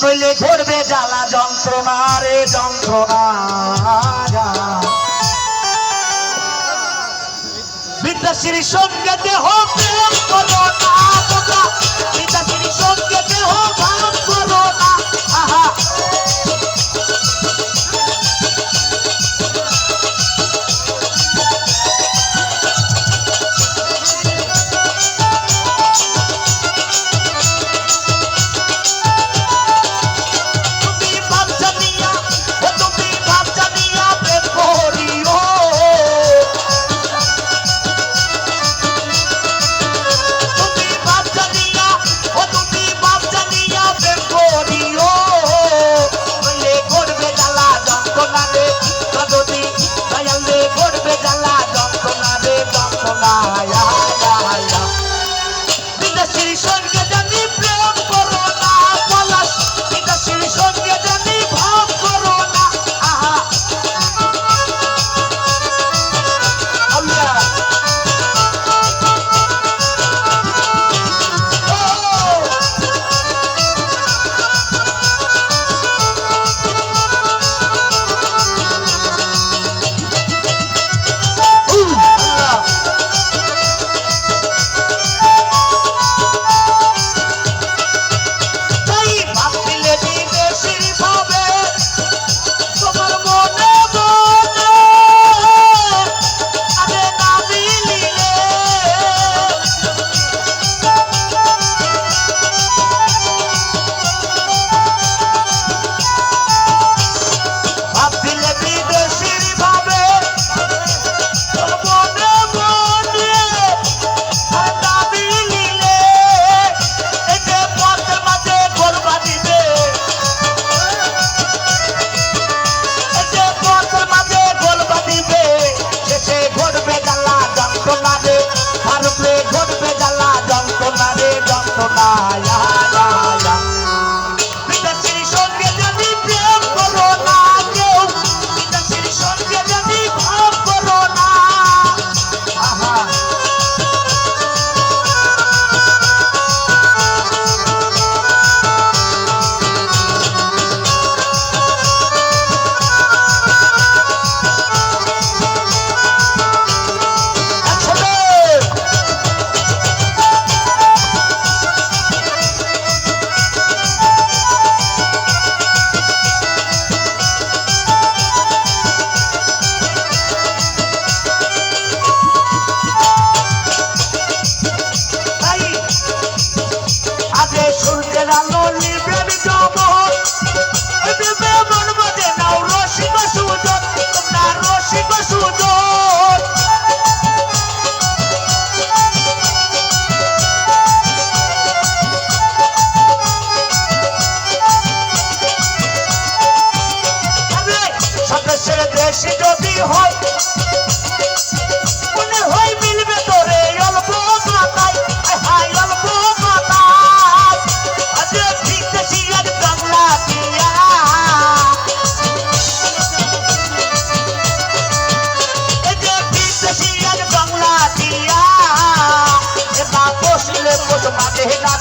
নইলে করবে জ্বালা যন্ত্রণা রে যন্ত্রণা বিদ্যাশ্রী সঙ্গে দেহ প্রেম কত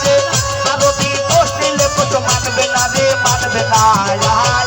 রে সারথি দোষ দিলে মানবে না রে মানবে না।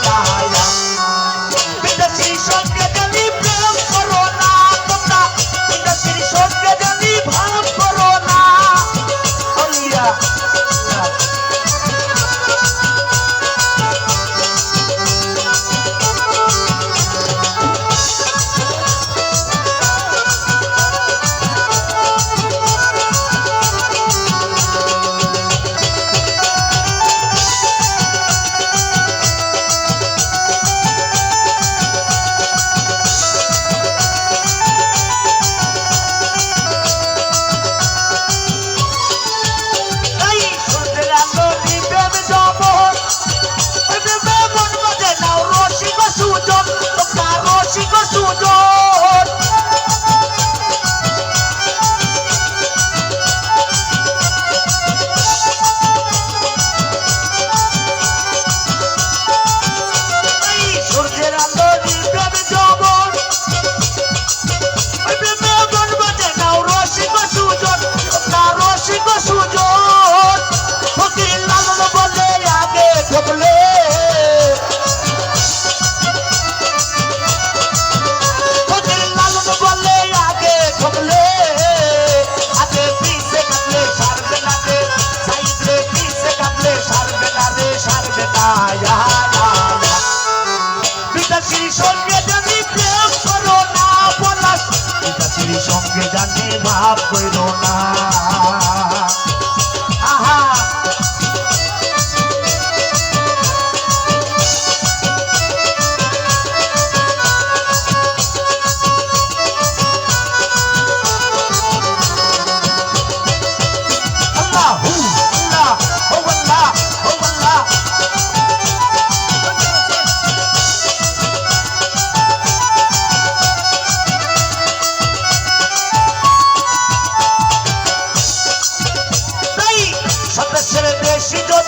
সঙ্গে জানি প্রেম করো না বলা পিতাশ্রী সঙ্গে জানি ভাব করো না।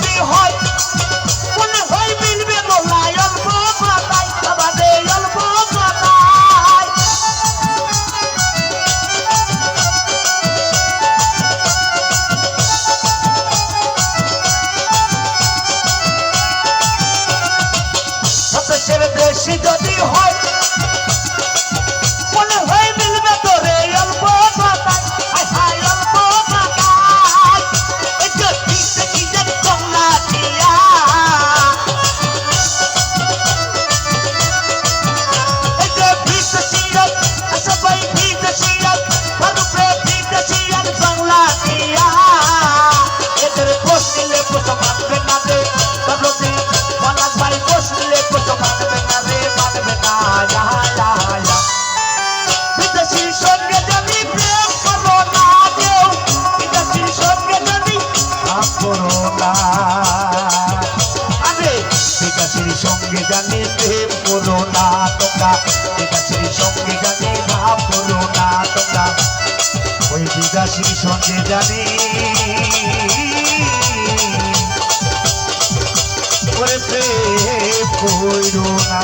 be home. জানি ওই বিদেশির সঙ্গে জানি ওরে প্রেম করো না।